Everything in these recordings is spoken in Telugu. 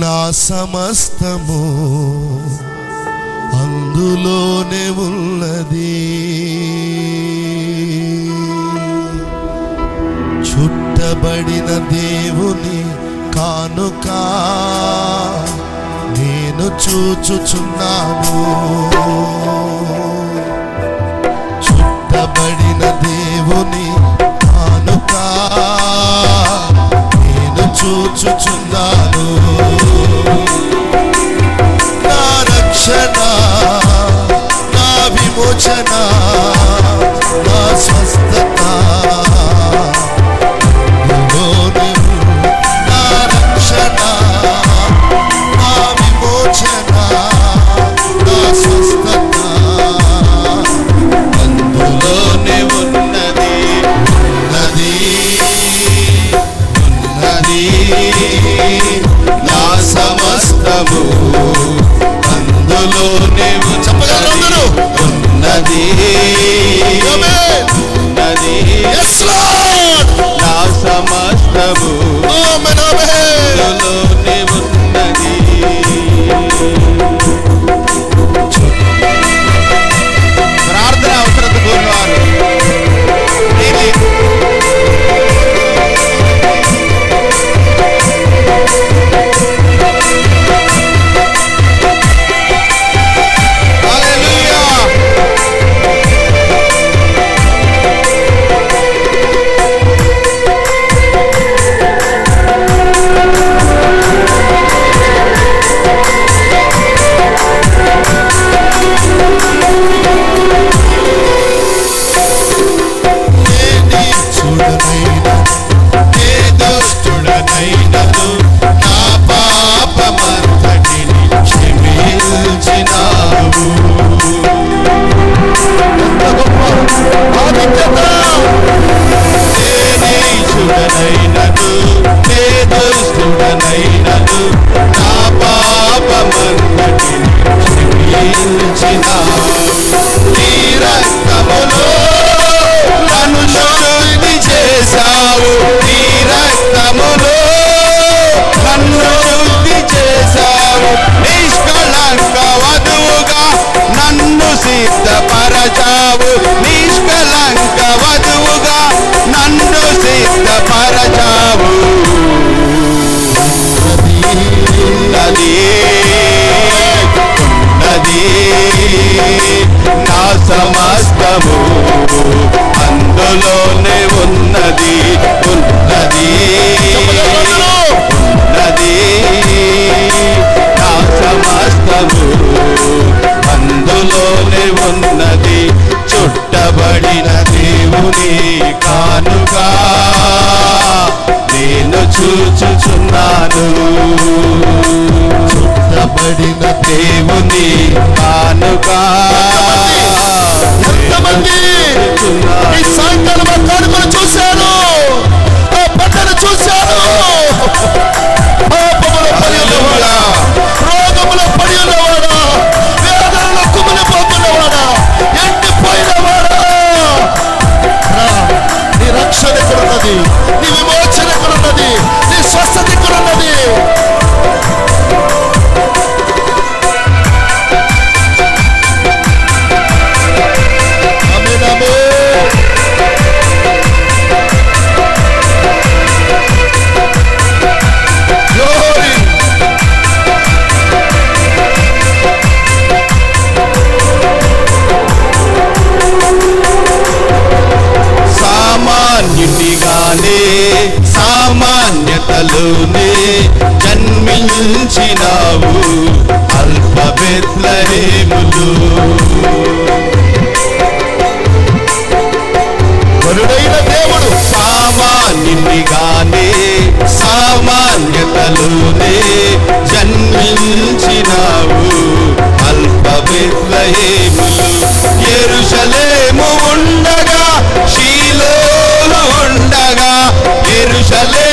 నా సమస్తము అందులోనే ఉన్నది. చుట్టబడిన దేవుని కానుక నేను చూచుచున్నాను. చుట్టబడిన దేవుని కానుక నేను చూచుచున్నాను. విమోచన నా విమోచన. సిద్ధపరచావు. నిష్కలంక వధువుగా నన్ను సిద్ధపరచావు. ఉన్నది. నా సమస్తము అందులోనే ఉన్నది ఉన్నది. ఉన్నది నా సమస్తము అందులోనే ఉన్నది చుట్టబడిన దేవుని కానుక. నేను చూచుచున్నాను. చుట్టబడిన దేవుని కానుక. సాయంకాలం shall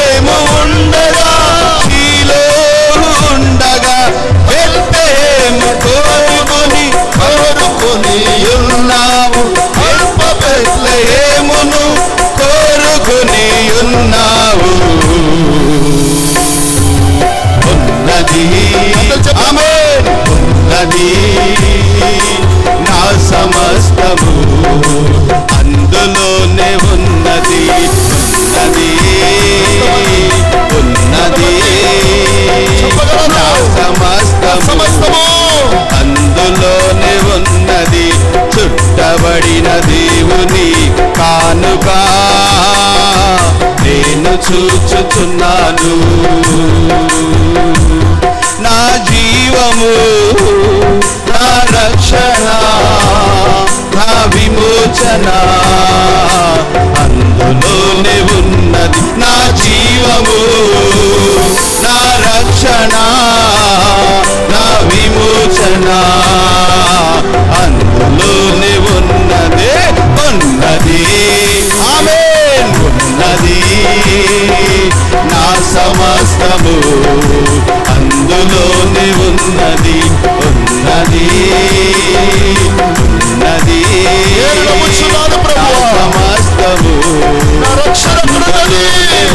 సమస్తము. అందులోనే ఉన్నది చుట్టబడిన దేవుని కానుక. నేను చూచుచున్నాను. నా జీవము నా రక్షణ నా విమోచన. అందులోనే ఉన్నది నా జీవము అందులోనే ఉన్నదే ఉన్నది. ఆమేన్. ఉన్నది. నా సమస్తము అందులోనే ఉన్నది ఉన్నది. ఉన్నది. సమస్తము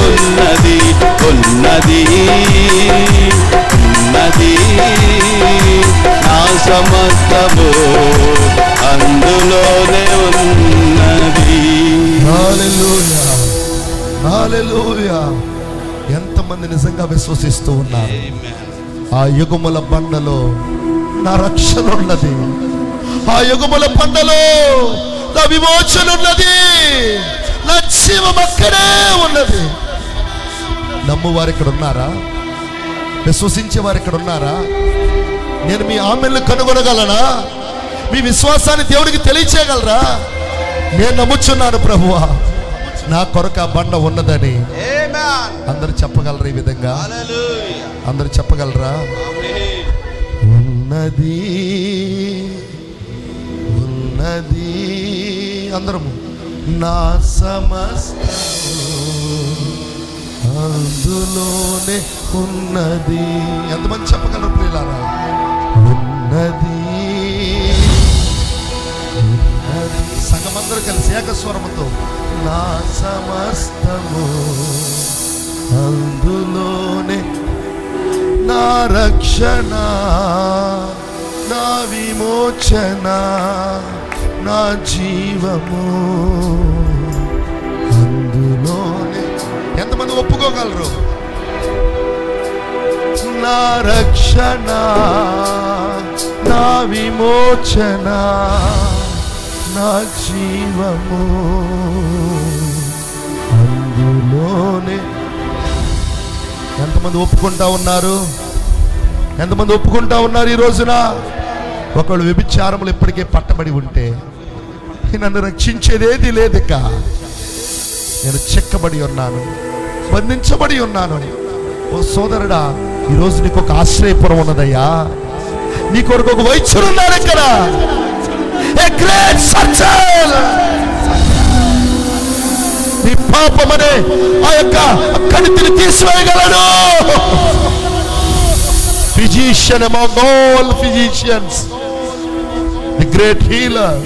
ఉన్నది ఉన్నది. సమస్తము అందులోనే ఉన్నది. ఎంతమంది నిజంగా విశ్వసిస్తూ ఉన్నారు. ఆ యుగముల బండలో నా రక్షణ ఉన్నది. ఆ యుగముల బండలో నా విమోచన ఉన్నది. నా జీవం అక్కడే ఉన్నది. నమ్మువారు ఇక్కడ ఉన్నారా? విశ్వసించే వారు ఇక్కడ ఉన్నారా? నేను మీ ఆమెల్ని కనుగొనగలనా? మీ విశ్వాసాన్ని దేవుడికి తెలియచేయగలరా? నేను నమ్ముచున్నాను ప్రభువా. నా కొరకు ఆ బండ ఉన్నదని. అందరు చెప్పగలరా ఈ విధంగా? అందరు చెప్పగలరా? ఉన్నది ఉన్నది. అందరము. నా సమస్తము అందులోనే ఉన్నది. ఎంతమంది చెప్పగలరు ప్రియులారా? ఉన్నది సంగమందరూ కలిసి ఏకస్వరముతో నా సమస్తము అందులోనే నా రక్షణ నా విమోచన నా జీవము అందులోనే. ఎంతమంది ఒప్పుకోగలరు? నా రక్షణ. నా విమోచన నా జీవము. అందులోనే ఎంతమంది ఒప్పుకుంటా ఉన్నారు? ఎంతమంది ఒప్పుకుంటా ఉన్నారు ఈ రోజున? ఒకళ్ళు వ్యభిచారములు ఇప్పటికే పట్టబడి ఉంటే నన్ను రక్షించేదేది లేదిక. నేను చెక్కబడి ఉన్నాను బంధించబడి ఉన్నాను. ఓ సోదరుడా ఈరోజు నీకు ఒక ఆశ్రయపురం ఉన్నదయ్యా. నీ కొరకు ఒక వైద్యుడు ఉన్నాడు ఇక్కడ. A great surgeon. నీ పాపం అనే ఆ యొక్క కణితిని తీసివేయగలడు. Physician among all physicians the great healer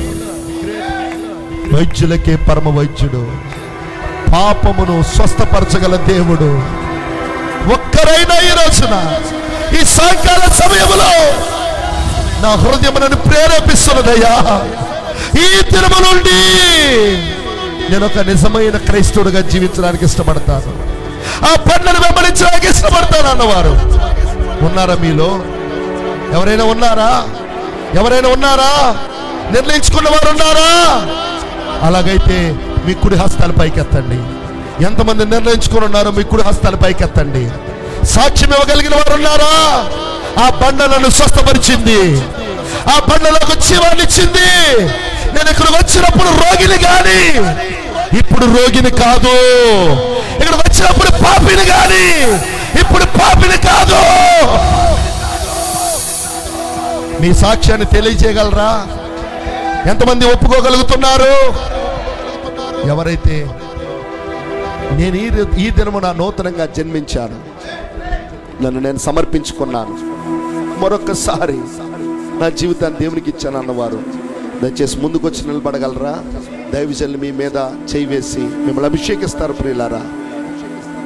వైద్యులకే పరమ వైద్యుడు. పాపమును స్వస్థపరచగల దేవుడు. ఒక్కరైనా ఈ రోజున ఈ సాయంకాల సమయంలో నా హృదయం నన్ను ప్రేరేపిస్తున్నదయ్యా. ఈ దినము నుండి నేను ఒక నిజమైన క్రైస్తవుడిగా జీవించడానికి ఇష్టపడతాను. ఆ పండ్లను వెంబడించడానికి ఇష్టపడతాను అన్నవారు. ఉన్నారా మీలో? ఎవరైనా ఉన్నారా? ఎవరైనా ఉన్నారా? నిర్ణయించుకున్న వారు ఉన్నారా? అలాగైతే మీ కుడి హస్తాలు పైకెత్తండి. ఎంతమంది నిర్ణయించుకుని ఉన్నారో మీ కుడి హస్తాలు పైకెత్తండి. సాక్ష్యం ఇవ్వగలిగిన వారు ఉన్నారా? ఆ బండలను స్వస్థపరిచింది. ఆ బండలకు జీవాన్నిచ్చింది నేను ఇక్కడికి వచ్చినప్పుడు రోగిని గాని ఇప్పుడు రోగిని కాదు. ఇక్కడ వచ్చినప్పుడు పాపిని గాని ఇప్పుడు పాపిని కాదు. మీ సాక్ష్యాన్ని తెలియజేయగలరా? ఎంతమంది ఒప్పుకోగలుగుతున్నారు? ఎవరైతే నేను ఈ ఈ దినము నా నూతనంగా జన్మించాను నన్ను నేను సమర్పించుకున్నాను. మరొకసారి నా జీవితాన్ని దేవునికి ఇచ్చాను అన్నవారు. దయచేసి ముందుకు వచ్చి నిలబడగలరా? దైవజనులు మీ మీద చేయి వేసి మిమ్మల్ని అభిషేకిస్తారు ప్రియులారా.